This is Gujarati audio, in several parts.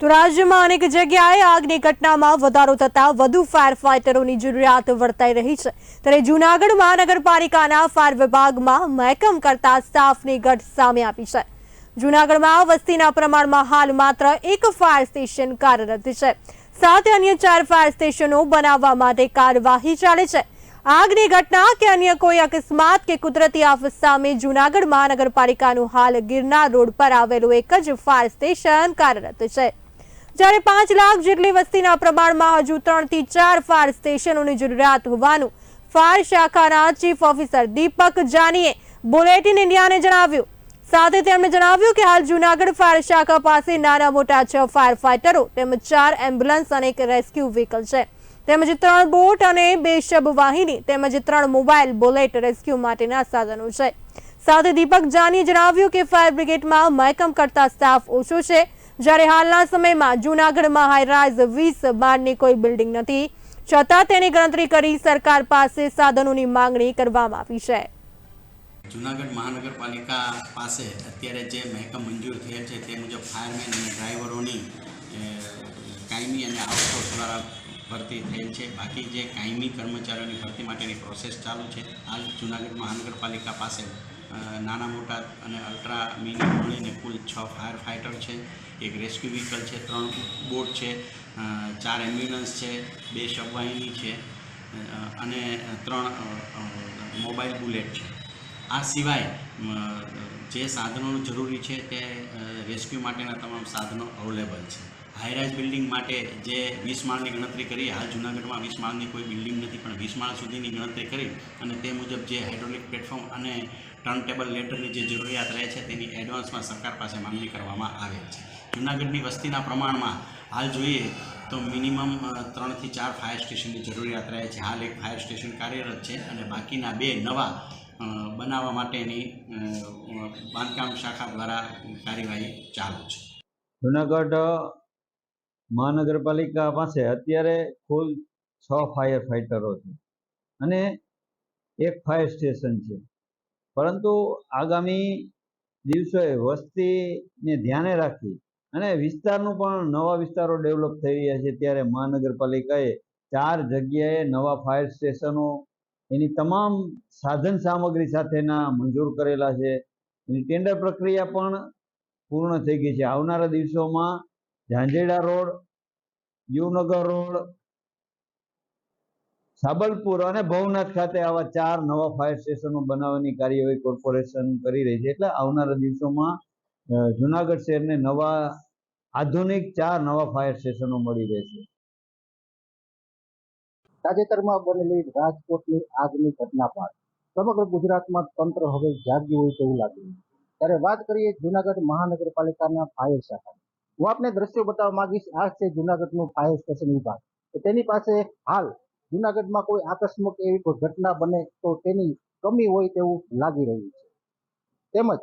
તો રાજ્યમાં અનેક જગ્યાએ આગની ઘટનામાં વધારો થતા વધુ ફાયર ફાઇટરોની જરૂરિયાત વર્તાઈ રહી છે. ત્યારે જૂનાગઢ મહાનગરપાલિકાના ફાયર વિભાગમાં મહેકમ કરતા સ્ટાફની ઘટ સામે આવી છે. જૂનાગઢમાં વસ્તીના પ્રમાણમાં હાલ માત્ર એક ફાયર સ્ટેશન કાર્યરત છે. સાથે અન્ય ચાર ફાયર સ્ટેશનો બનાવવા માટે કાર્યવાહી ચાલે છે. આગની ઘટના કે અન્ય કોઈ અકસ્માત કે કુદરતી આફત સામે જૂનાગઢ મહાનગરપાલિકાનું હાલ ગિરનાર રોડ પર આવેલું એક જ ફાયર સ્ટેશન કાર્યરત છે. જ્યારે પાંચ લાખ જેટલી વસ્તીના પ્રમાણમાં હજુ ત્રણથી ચાર ફાયર સ્ટેશનોની જરૂરિયાત હોવાનું ફાયર શાખાના ચીફ ઓફિસર દીપક જાનીએ બુલેટિન ઇન્ડિયાને જણાવ્યું. સાથે તેમણે જણાવ્યું કે હાલ જૂનાગઢ ફાયર શાખા પાસે નાના મોટા છ ફાયર ફાઇટરો તેમજ ચાર એમ્બ્યુલન્સ અને એક રેસ્ક્યુ વ્હીકલ છે. તેમજ ત્રણ બોટ અને બે શબ વાહિની તેમજ ત્રણ મોબાઈલ બુલેટ રેસ્ક્યુ માટેના સાધનો છે. સાથે દીપક જાનીએ જણાવ્યું કે ફાયર બ્રિગેડમાં મહેકમ કરતા સ્ટાફ ઓછો છે. જ્યારે હાલના સમયમાં જૂનાગઢમાં હાઈરાઇઝ વીસ બારની કોઈ બિલ્ડિંગ નથી, છતાં તેની ગણતરી કરી સરકાર પાસે સાધનોની માંગણી કરવામાં આવી છે. જુનાગઢ મહાનગરપાલિકા પાસે અત્યારે જે મહેકમ મંજૂર થયેલ છે તે મુજબ ફાયરમેન અને ડ્રાઈવરોની કાયમી અને આઉટસોર્સ દ્વારા ભરતી થયેલ છે. બાકી જે કાયમી કર્મચારીઓની ભરતી માટેની પ્રોસેસ ચાલુ છે હાલ જુનાગઢ મહાનગરપાલિકા પાસે નાના મોટા અને અલ્ટ્રા મિની મળીને કુલ છ ફાયર ફાઇટર છે, એક રેસ્ક્યુ વ્હીકલ છે, ત્રણ બોટ છે ચાર એમ્બ્યુલન્સ છે, બે શબવાહિની છે અને ત્રણ મોબાઈલ બુલેટ છે. આ સિવાય જે સાધનોનું જરૂરી છે તે રેસ્ક્યુ માટેના તમામ સાધનો અવેલેબલ છે. હાઈરાઇઝ બિલ્ડિંગ માટે જે વીસ માળની ગણતરી કરી, હાલ જૂનાગઢમાં વીસ માળની કોઈ બિલ્ડિંગ નથી, પણ વીસ માળ સુધીની ગણતરી કરી અને તે મુજબ જે હાઇડ્રોલિક પ્લેટફોર્મ અને ટર્ન લેટરની જે જરૂરિયાત રહે છે, તેની એડવાન્સમાં સરકાર પાસે માંગણી કરવામાં આવે છે. જૂનાગઢની વસ્તીના પ્રમાણમાં હાલ જોઈએ તો મિનિમમ ત્રણથી ચાર ફાયર સ્ટેશનની જરૂરિયાત રહે છે. હાલ એક ફાયર સ્ટેશન કાર્યરત છે અને બાકીના બે નવા બનાવવા માટેની બાંધકામ શાખા દ્વારા કાર્યવાહી ચાલુ છે. જુનાગઢ મહાનગરપાલિકા પાસે અત્યારે કુલ છ ફાયર ફાઇટરો છે અને એક ફાયર સ્ટેશન છે. પરંતુ આગામી દિવસોએ વસ્તીને ધ્યાને રાખી અને વિસ્તારનું પણ નવા વિસ્તારો ડેવલપ થઈ રહ્યા છે, ત્યારે મહાનગરપાલિકાએ ચાર જગ્યાએ નવા ફાયર સ્ટેશનો, એની તમામ સાધન સામગ્રી સાથેના મંજૂર કરેલા છે. એની ટેન્ડર પ્રક્રિયા પણ પૂર્ણ થઈ ગઈ છે. આવનારા દિવસોમાં ઝાંઝેડા રોડ, યુવનગર રોડ સાબલપુર અને ભવનાથ ખાતે આવા ચાર નવા ફાયર સ્ટેશનો બનાવવાની કાર્યવાહી કોર્પોરેશન કરી રહી છે. એટલે આવનારા દિવસોમાં જુનાગઢ શહેરને નવા, આધુનિક ચાર નવા ફાયર સ્ટેશનો મળી રહેશે. તાજેતરમાં બનેલી રાજકોટની આગની ઘટના બાદ સમગ્ર ગુજરાતમાં તંત્ર હવે જાગ્યું હોય તેવું લાગે ત્યારે વાત કરીએ જુનાગઢ મહાનગરપાલિકાના ફાયર શાખા હું આપને દ્રશ્યો બતાવવા માંગીશ. આ છે જુનાગઢનું ફાયર સ્ટેશન વિભાગ. તેની પાસે હાલ જુનાગઢમાં કોઈ આકસ્મિક એવી કોઈ ઘટના બને તો તેની કમી હોય તેવું લાગી રહ્યું છે. તેમજ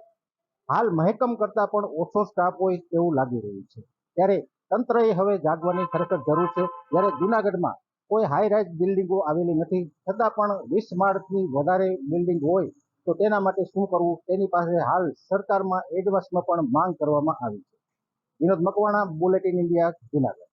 હાલ મહેકમ કરતા પણ ઓછો સ્ટાફ હોય તેવું લાગી રહ્યું છે. ત્યારે તંત્રએ હવે જાગવાની ખરેખર જરૂર છે. જ્યારે જુનાગઢમાં કોઈ હાઈ રાઇઝ બિલ્ડિંગો આવેલી નથી, છતાં પણ વીસ માળથી વધારે બિલ્ડિંગ હોય, તો તેના માટે શું કરવું? તેની પાસે હાલ સરકારમાં એડવાન્સમાં પણ માંગ કરવામાં આવી છે. Vinod Makwana bulletin India Junagadh.